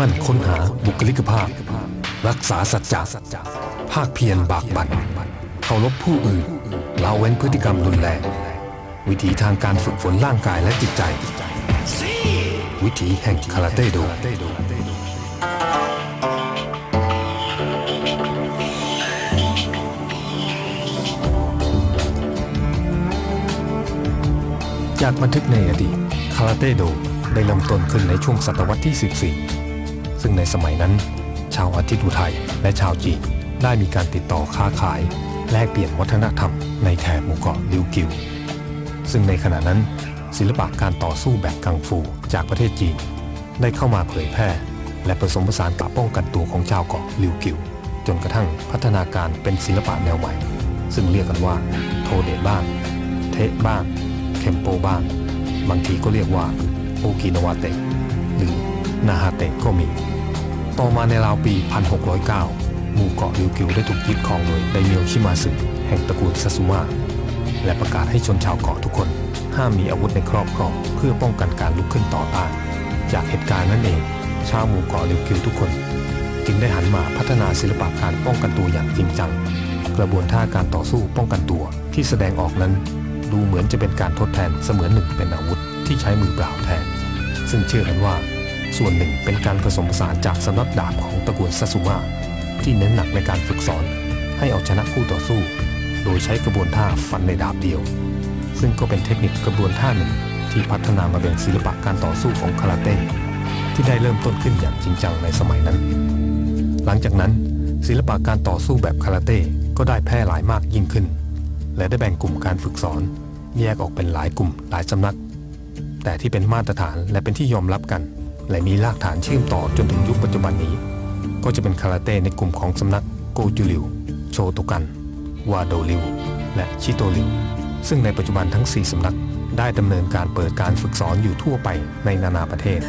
มั่นค้นหาบุคลิกภาพ รักษาสัจจะภาคเพียรบากบั่นเคารพผู้อื่นละเว้นพฤติกรรมรุนแรง วิธีทางการฝึกฝนร่างกายและจิตใจ วิถีแห่งคาราเต้โดจากบันทึกในอดีตคาราเต้โดได้เริ่มต้นขึ้นในช่วงศตวรรษที่ 14 ซึ่งในสมัยนั้น ชาวอาทิตย์อุทัยและชาวจีนได้มีการติดต่อค้าขาย แลกเปลี่ยนวัฒนธรรมในแถบหมู่เกาะลิวกิว ซึ่งในขณะนั้น ศิลปะการต่อสู้แบบกังฟูจากประเทศจีน ได้เข้ามาเผยแพร่ และผสมผสานกับป้องกันตัวของชาวเกาะลิวกิว จนกระทั่งพัฒนาการเป็นศิลปะแนวใหม่ ซึ่งเรียกกันว่า โทเดะบ้าง เทะบ้าง เคมโปบ้าง บางทีก็เรียกว่าโอกินาวาเตะหรือ นาฮาเตะก็มี ต่อมาในราวปี 1609 หมู่เกาะริวกิวได้ถูกยึดครองโดยไดเมียวชิมาสึแห่งตระกูลซาซุมะและประกาศให้ชนชาวเกาะทุกคน ห้ามมีอาวุธในครอบครองเพื่อป้องกันการลุกขึ้นต่อต้าน จากเหตุการณ์นั้นเอง ชาวหมู่เกาะริวกิวทุกคน จึงได้หันมาพัฒนาศิลปะการป้องกันตัวอย่างจริงจัง กระบวนท่าการต่อสู้ป้องกันตัวที่แสดงออกนั้น ดูเหมือนจะเป็นการทดแทนเสมือนหนึ่งเป็นอาวุธที่ใช้มือเปล่าแทน ซึ่งเชื่อกันว่า ส่วนหนึ่งเป็นการผสมผสานจากสำนักดาบของตระกูลซาซุมะที่เน้นหนักในการฝึกสอน ให้เอาชนะคู่ต่อสู้ โดยใช้กระบวนท่าฟันในดาบเดียว ซึ่งก็เป็นเทคนิคกระบวนท่าหนึ่งที่พัฒนามาเป็นศิลปะการต่อสู้ของคาราเต้ที่ได้เริ่มต้นขึ้นอย่างจริงจังในสมัยนั้น หลังจากนั้นศิลปะการต่อสู้แบบคาราเต้ก็ได้แพร่หลายมากยิ่งขึ้น และได้แบ่งกลุ่มการฝึกสอน แยกออกเป็นหลายกลุ่มหลายสำนัก แต่ที่เป็นมาตรฐานและเป็นที่ยอมรับกัน และมีรากฐานเชื่อมต่อจนถึงยุคปัจจุบันนี้ ก็จะเป็นคาราเต้ในกลุ่มของสำนักโกจูริว โชโตกัน วาโดริว และชิโตริว ซึ่งในปัจจุบันทั้ง 4สำนักได้ดำเนินการเปิดการฝึกสอนอยู่ทั่วไปในนานาประเทศ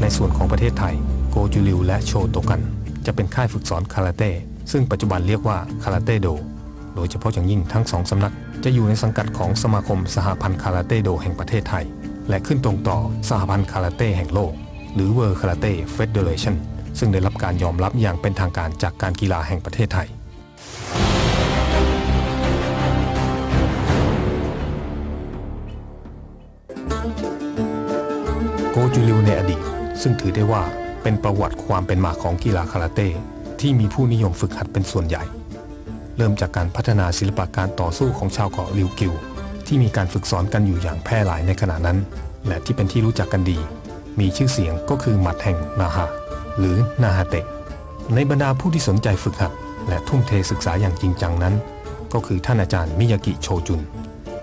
ในส่วนของประเทศไทย โกจูริว และโชโตกัน จะเป็นค่ายฝึกสอนคาราเต้ ซึ่งปัจจุบันเรียกว่าคาราเต้โด โดยเฉพาะอย่างยิ่งทั้งสองสำนักจะอยู่ในสังกัดของสมาคมสหพันธ์คาราเต้โดแห่งประเทศไทย และขึ้นตรงต่อสหพันธ์คาราเต้แห่งโลก หรือ World Karate Federation ซึ่งได้รับการยอมรับอย่างเป็นทางการจากการกีฬาแห่งประเทศไทย โกจูริวในอดีต ซึ่งถือได้ว่าเป็นประวัติความเป็นมาของกีฬาคาราเต้ที่มีผู้นิยมฝึกหัดเป็นส่วนใหญ่ เริ่มจากการพัฒนาศิลปะการต่อสู้ของชาวเกาะริวกิว ที่มีการฝึกสอนกันอยู่อย่างแพร่หลายในขณะนั้น และที่เป็นที่รู้จักกันดี มีชื่อเสียงก็คือหมัดแห่งนาฮะหรือนาฮาเตะ ในบรรดาผู้ที่สนใจฝึกหัด และทุ่มเทศึกษาอย่างจริงจังนั้น ก็คือท่านอาจารย์มิยากิโชจุน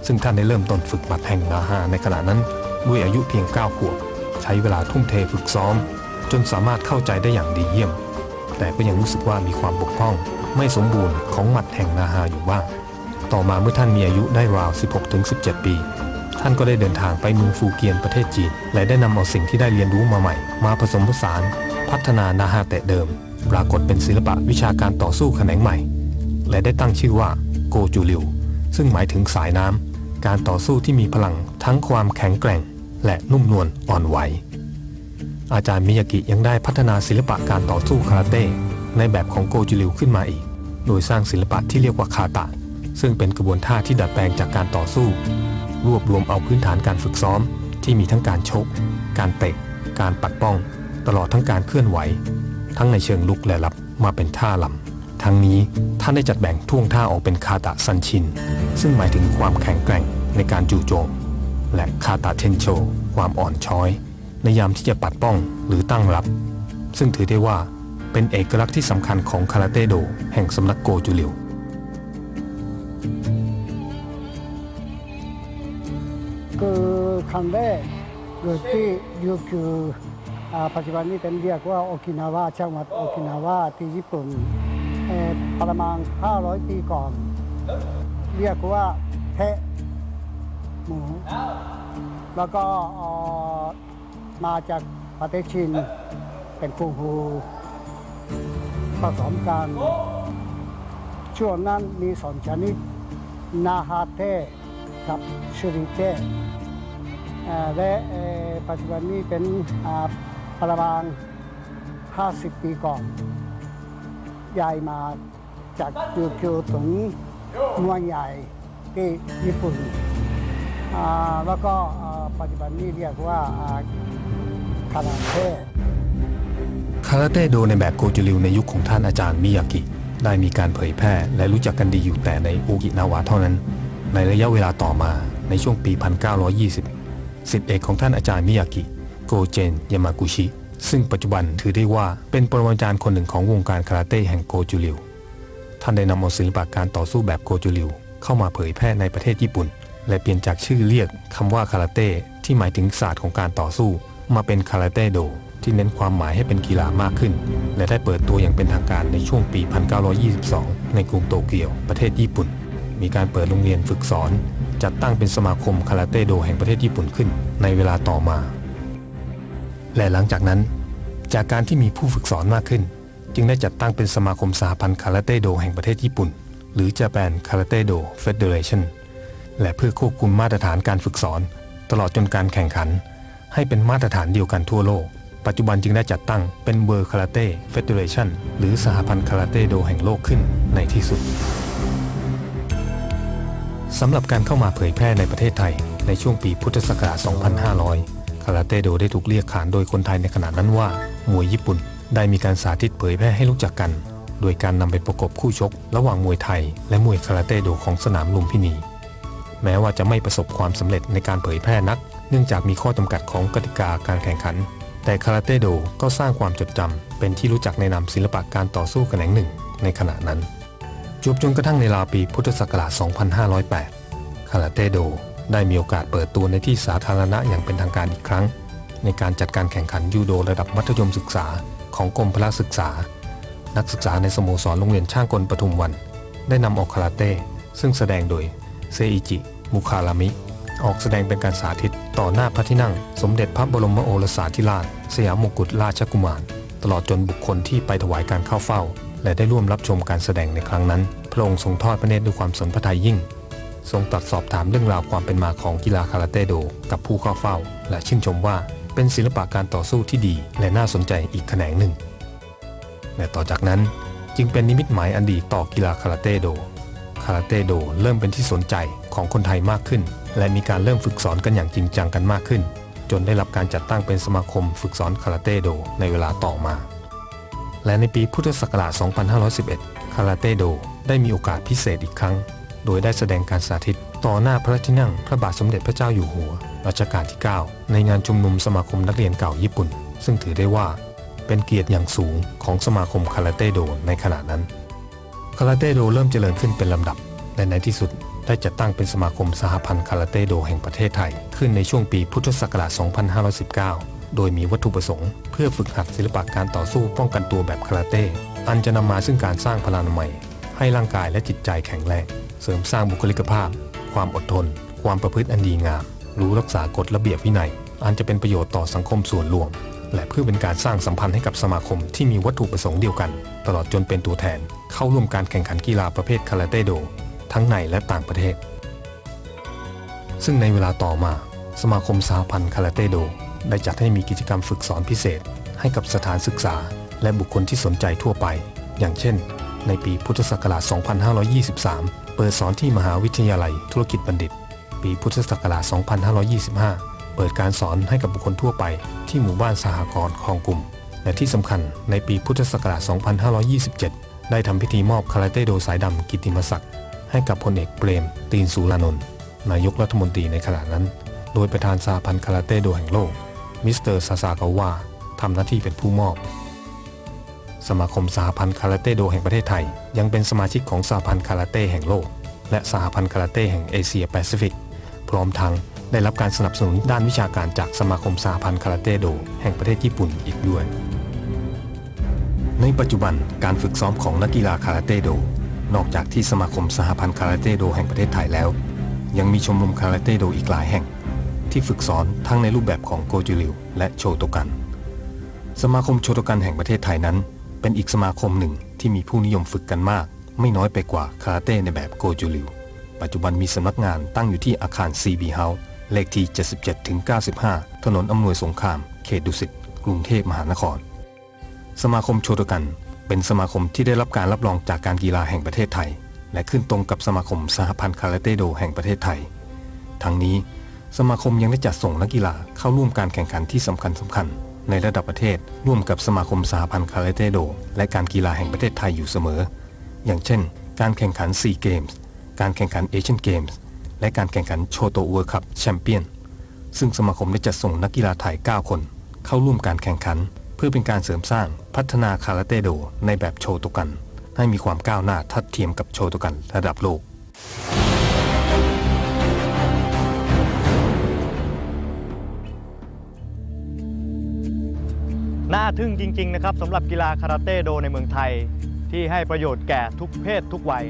ซึ่งท่านได้เริ่มต้นฝึกหมัดแห่งนาฮาในขณะนั้น ด้วยอายุเพียง9ขวบใช้เวลาทุ่มเทฝึกซ้อม จนสามารถเข้าใจได้อย่างดีเยี่ยม แต่ก็ยังรู้สึกว่ามีความบกพร่อง ไม่สมบูรณ์ของหมัดแห่งนาฮาอยู่บ้าง ต่อมาเมื่อท่านมีอายุได้ราว 16-17 ปี ท่านก็ได้เดินทางไปเมืองฟูเกียนประเทศจีน และได้นำเอาสิ่งที่ได้เรียนรู้มาใหม่ มาผสมผสาน พัฒนานาฮาเตะเดิม ปรากฏเป็นศิลปะวิชาการต่อสู้แขนงใหม่ และได้ตั้งชื่อว่าโกจูริวซึ่งหมายถึงสายน้ำการต่อสู้ที่มีพลังทั้งความแข็งแกร่ง และนุ่มนวลอ่อนไหว อาจารย์มิยากิยังได้พัฒนาศิลปะการต่อสู้คาราเต้ในแบบของโกจูริวขึ้นมาอีก โดยสร้างศิลปะที่เรียกว่าคาตะ ซึ่งเป็นกระบวนท่าที่ดัดแปลงจากการต่อสู้ รวบรวมเอาพื้นฐานการฝึกซ้อม ที่มีทั้งการชก การเตะ การปัดป้อง ตลอดทั้งการเคลื่อนไหว ทั้งในเชิงลุกและรับมาเป็นท่าลำทั้งนี้ท่านได้จัดแบ่งท่วงท่าออกเป็นคาตะซันชิน ซึ่งหมายถึงความแข็งแกร่งในการจู่โจม และคาตะเทนโช ความอ่อนช้อย ในยามที่จะปัดป้องหรือตั้งรับ ซึ่งถือได้ว่าเป็นเอกลักษณ์ที่สำคัญของคาราเต้โด แห่งสำนักโกจูริว คือครั้งแรกเกิดที่ยูคิวอ่าปัจจุบันนี้เป็นเรียกว่าโอกินาวาจังหวัดโอกินาวาที่ญี่ปุ่นประมาณ 500 ปีก่อน เรียกว่าเทะหมูแล้วก็มาจากประเทศจีนเป็นคูฮูผสมกันช่วงนั้นมีสองชนิด นาฮาเทะกับชูริเทะและปัจจุบันนี้เป็นประมาณ 50 ปีก่อนย้ายมาจากยูคิวถึงเมืองใหญ่ที่ญี่ปุ่นแล้วก็ปัจจุบันนี้เรียกว่าคาราเต้คาราเต้โดในแบบโกจูริวในยุคของท่านอาจารย์มิยากิ ได้มีการเผยแพร่และรู้จักกันดีอยู่แต่ในโอกินาวะเท่านั้น ในระยะเวลาต่อมาในช่วงปี 1920 สิทธิเอกของท่านอาจารย์มิยากิโกเจนยามากุชิ ซึ่งปัจจุบันถือได้ว่าเป็นปรมาจารย์คนหนึ่งของวงการคาราเต้แห่งโกจูริว ท่านได้นำเอาศิลปะการต่อสู้แบบโกจูริว เข้ามาเผยแพร่ในประเทศญี่ปุ่น และเปลี่ยนจากชื่อเรียกคำว่าคาราเต้ที่หมายถึงศาสตร์ของการต่อสู้ มาเป็นคาราเต้โด ที่เน้นความหมายให้เป็นกีฬามากขึ้น และได้เปิดตัวอย่างเป็นทางการในช่วงปี 1922 ในกรุงโตเกียว ประเทศญี่ปุ่น มีการเปิดโรงเรียนฝึกสอน จัดตั้งเป็นสมาคมคาราเต้โดแห่งประเทศญี่ปุ่นขึ้น ในเวลาต่อมา และหลังจากนั้น จากการที่มีผู้ฝึกสอนมากขึ้น จึงได้จัดตั้งเป็นสมาคมสหพันธ์คาราเต้โดแห่งประเทศญี่ปุ่น หรือ Japan Karate Do Federation และเพื่อควบคุมมาตรฐานการฝึกสอน ตลอดจนการแข่งขัน ให้เป็นมาตรฐานเดียวกันทั่วโลก ปัจจุบันจึงได้จัดตั้งเป็น World Karate Federation หรือสหพันธ์คาราเต้โดแห่งโลกขึ้นในที่สุดสำหรับการเข้ามาเผยแพร่ในประเทศไทย ในช่วงปีพุทธศักราช 2500 คาราเต้โดได้ถูกเรียกขานโดยคนไทยในขณะนั้นว่า มวยญี่ปุ่น ได้มีการสาธิตเผยแพร่ให้รู้จักกัน โดยการนำไปประกบคู่ชก ระหว่างมวยไทย และมวยคาราเต้โดของสนามลุมพินี แม้ว่าจะไม่ประสบความสำเร็จในการเผยแพร่นัก เนื่องจากมีข้อจำกัดของกติกาการแข่งขัน แต่คาราเต้โดก็สร้างความจดจำเป็นที่รู้จักในนามศิลปะการต่อสู้แขนงหนึ่งในขณะนั้น จวบจนกระทั่งในราวปีพุทธศักราช 2508 คาราเต้โดได้มีโอกาสเปิดตัวในที่สาธารณะอย่างเป็นทางการอีกครั้ง ในการจัดการแข่งขันยูโดระดับมัธยมศึกษาของกรมพละศึกษา นักศึกษาในสโมสรโรงเรียนช่างกลปทุมวัน ได้นำออกคาราเต้ซึ่งแสดงโดยเซอิจิ มุคารามิ ออกแสดงเป็นการสาธิต ต่อหน้าพระที่นั่ง สมเด็จพระบรมโอรสาธิราช สยามมงกุฎราชกุมาร ตลอดจนบุคคลที่ไปถวายการเข้าเฝ้า และได้ร่วมรับชมการแสดงในครั้งนั้น พระองค์ทรงทอดพระเนตรด้วยความสนพระทัยยิ่ง ทรงตรัสสอบถามเรื่องราวความเป็นมาของกีฬาคาราเต้โด กับผู้เข้าเฝ้า และชื่นชมว่าเป็นศิลปะการต่อสู้ที่ดี และน่าสนใจอีกแขนงหนึ่งและต่อจากนั้นจึงเป็นนิมิตหมายอันดีต่อกีฬาคาราเต้โด คาราเต้โดเริ่มเป็นที่สนใจของคนไทยมากขึ้น และมีการเริ่มฝึกสอนกันอย่างจริงจังกันมากขึ้น จนได้รับการจัดตั้งเป็นสมาคมฝึกสอนคาราเต้โดในเวลาต่อมา และในปีพุทธศักราช 2511 คาราเต้โดได้มีโอกาสพิเศษอีกครั้ง โดยได้แสดงการสาธิตต่อหน้าพระที่นั่งพระบาทสมเด็จพระเจ้าอยู่หัวรัชกาลที่ 9 ในงานชุมนุมสมาคมนักเรียนเก่าญี่ปุ่น ซึ่งถือได้ว่าเป็นเกียรติอย่างสูงของสมาคมคาราเต้โดในขณะนั้น คาราเต้โดเริ่มเจริญขึ้นเป็นลำดับ และในที่สุดได้จัดตั้งเป็นสมาคมสหพันธ์คาราเต้โดแห่งประเทศไทย ขึ้นในช่วงปีพุทธศักราช 2519 โดยมีวัตถุประสงค์ เพื่อฝึกหัดศิลปะการต่อสู้ป้องกันตัวแบบคาราเต้ อันจะนำมาซึ่งการสร้างพลานามัย ให้ร่างกายและจิตใจแข็งแรง เสริมสร้างบุคลิกภาพ ความอดทน ความประพฤติอันดีงาม รู้รักษากฎระเบียบวินัย อันจะเป็นประโยชน์ต่อสังคมส่วนรวม และเพื่อเป็นการสร้างสัมพันธ์ให้กับสมาคมที่มีวัตถุประสงค์เดียวกัน ตลอดจนเป็นตัวแทน เข้าร่วมการแข่งขันกีฬาประเภทคาราเต้โด ทั้งในและต่างประเทศ ซึ่งในเวลาต่อมา สมาคมสหพันธ์คาราเต้โด ได้จัดให้มีกิจกรรมฝึกสอนพิเศษ ให้กับสถานศึกษา และบุคคลที่สนใจทั่วไป อย่างเช่น ในปีพุทธศักราช 2523 เปิดสอนที่มหาวิทยาลัยธุรกิจบัณฑิต ปีพุทธศักราช 2525 เปิดการสอนให้กับบุคคลทั่วไป ที่หมู่บ้านสหกรณ์คลองกลุ่ม และที่สำคัญในปีพุทธศักราช 2527 ได้ทำพิธีมอบคาราเต้โดสายดำกิตติมศักดิ์ ให้กับพลเอกเปรม ตีนสุรานนท์นายกรัฐมนตรีในขณะนั้น โดยประธานสหพันธ์คาราเต้โดแห่งโลก มิสเตอร์ซาซากาวะทำหน้าที่เป็นผู้มอบ สมาคมสหพันธ์คาราเต้โดแห่งประเทศไทย ยังเป็นสมาชิกของสหพันธ์คาราเต้แห่งโลก และสหพันธ์คาราเต้แห่งเอเชียแปซิฟิก พร้อมทั้งได้รับการสนับสนุนด้านวิชาการจากสมาคมสหพันธ์คาราเต้โดแห่งประเทศญี่ปุ่นอีกด้วย ในปัจจุบันการฝึกซ้อมของนักกีฬาคาราเต้โด นอกจากที่สมาคมสหพันธ์คาราเต้โดแห่งประเทศไทยแล้ว ยังมีชมรมคาราเต้โดอีกหลายแห่ง ที่ฝึกสอนทั้งในรูปแบบของโกจูริวและโชโตกัน สมาคมโชโตกันแห่งประเทศไทยนั้น เป็นอีกสมาคมหนึ่งที่มีผู้นิยมฝึกกันมาก ไม่น้อยไปกว่าคาราเต้ในแบบโกจูริวปัจจุบันมีสำนักงานตั้งอยู่ที่อาคาร CB House เลขที่ 77-95 ถนนอำนวยสงคราม เขตดุสิต กรุงเทพมหานคร สมาคมโชโตกัน เป็นสมาคมที่ได้รับการรับรองจากการกีฬาแห่งประเทศไทย และขึ้นตรงกับสมาคมสหพันธ์คาราเต้โดแห่งประเทศไทย ทั้งนี้สมาคมยังได้จัดส่งนักกีฬาเข้าร่วมการแข่งขันที่สำคัญสำคัญในระดับประเทศร่วมกับสมาคมสหพันธ์คาราเต้โด และการกีฬาแห่งประเทศไทยอยู่เสมอ อย่างเช่น การแข่งขันซีเกมส์การแข่งขันเอเชียนเกมส์และการแข่งขันโชโตเวิร์คัพแชมเปี้ยนซึ่งสมาคมได้จัดส่งนักกีฬาไทย 9 คน เข้าร่วมการแข่งขัน เพื่อเป็นการเสริมสร้างพัฒนาคาราเต้โดในแบบโชโตกัน ให้มีความก้าวหน้าทัดเทียมกับโชโตกันระดับโลก น่าทึ่งจริง ๆ นะครับสำหรับกีฬาคาราเต้โดในเมืองไทย ที่ให้ประโยชน์แก่ทุกเพศทุกวัย